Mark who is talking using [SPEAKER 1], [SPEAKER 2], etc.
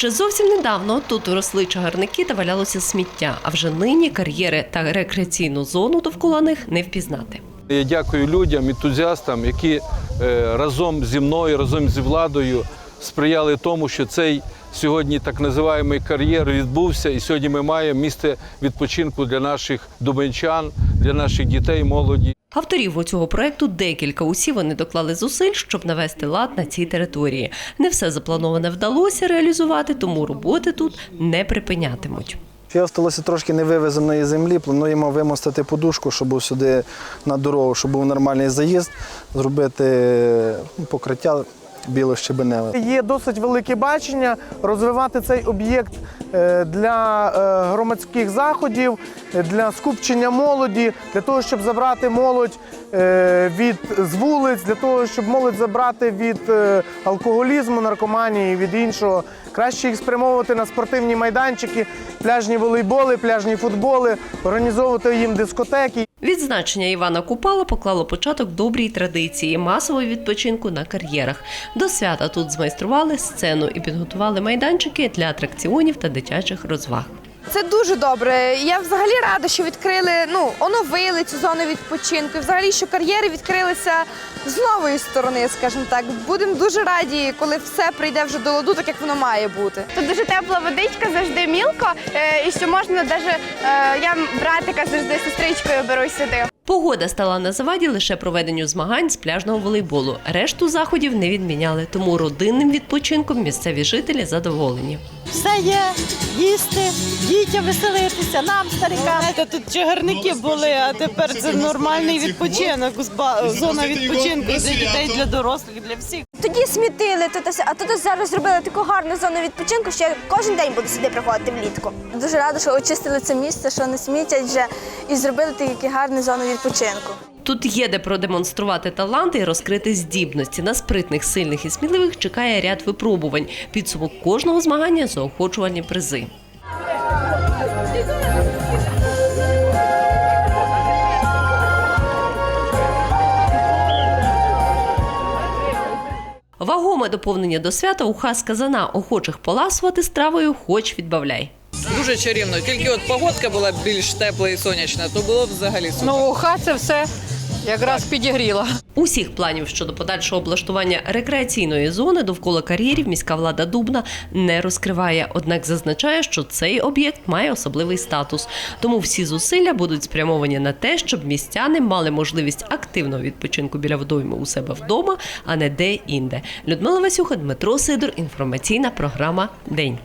[SPEAKER 1] Ще зовсім недавно тут росли чагарники та валялося сміття, а вже нині кар'єри та рекреаційну зону довкола них не впізнати.
[SPEAKER 2] Я дякую людям, ентузіастам, які е, разом зі мною, разом зі владою сприяли тому, що цей сьогодні так називаємий кар'єр відбувся. І сьогодні ми маємо місце відпочинку для наших дубенчан, для наших дітей, молоді.
[SPEAKER 1] Авторів цього проекту декілька. Усі вони доклали зусиль, щоб навести лад на цій території. Не все заплановане вдалося реалізувати, тому роботи тут не припинятимуть.
[SPEAKER 3] Ще осталося трошки невивезеної землі. Плануємо вимостити подушку, щоб був сюди на дорогу, щоб був нормальний заїзд, зробити покриття біло-щебеневе.
[SPEAKER 4] Є досить велике бачення розвивати цей об'єкт для е, громадських заходів, е, для скупчення молоді, для того, щоб забрати молодь е, від з вулиць, для того, щоб молодь забрати від е, алкоголізму, наркоманії, від іншого. Краще їх спрямовувати на спортивні майданчики, пляжні волейболи, пляжні футболи, організовувати їм дискотеки.
[SPEAKER 1] Відзначення Івана Купала поклало початок добрій традиції масового відпочинку на кар'єрах. До свята тут змайстрували сцену і підготували майданчики для атракціонів та дитячих розваг.
[SPEAKER 5] Це дуже добре. Я взагалі рада, що відкрили, ну, оновили цю зону відпочинку. Взагалі, що кар'єри відкрилися з нової сторони, скажімо так. Будемо дуже раді, коли все прийде вже до ладу, так як воно має бути.
[SPEAKER 6] Тут дуже тепла водичка, завжди мілко, е, і що можна навіть я братика завжди сестричкою беру сюди.
[SPEAKER 1] Погода стала на заваді лише проведенню змагань з пляжного волейболу. Решту заходів не відміняли, тому родинним відпочинком місцеві жителі задоволені.
[SPEAKER 7] все є, їсти, дітям веселитися, нам, старикам.
[SPEAKER 8] Знаєте, тут чагарники були, а тепер це нормальний відпочинок, зона відпочинку для дітей, для дорослих, для всіх.
[SPEAKER 9] Тоді смітили тут, а тут зараз зробили таку гарну зону відпочинку, що я кожен день буду сюди приходити влітку. Дуже рада, що очистили це місце, що не смітять вже і зробили такі гарні зони відпочинку.
[SPEAKER 1] Тут є де продемонструвати таланти і розкрити здібності. На спритних, сильних і сміливих чекає ряд випробувань. Підсумок кожного змагання заохочувальні призи. Вагоме доповнення до свята уха сказана охочих поласувати стравою, хоч відбавляй.
[SPEAKER 10] Дуже чарівно. Тільки от погодка була більш тепла і сонячна, то було б взагалі супер.
[SPEAKER 8] Ну, уха це все якраз підігріла.
[SPEAKER 1] Усіх планів щодо подальшого облаштування рекреаційної зони довкола кар'єрів міська влада Дубна не розкриває. Однак зазначає, що цей об'єкт має особливий статус. Тому всі зусилля будуть спрямовані на те, щоб містяни мали можливість активного відпочинку біля водойми у себе вдома, а не де інде. Людмила Васюха, Дмитро Сидор. Інформаційна програма День.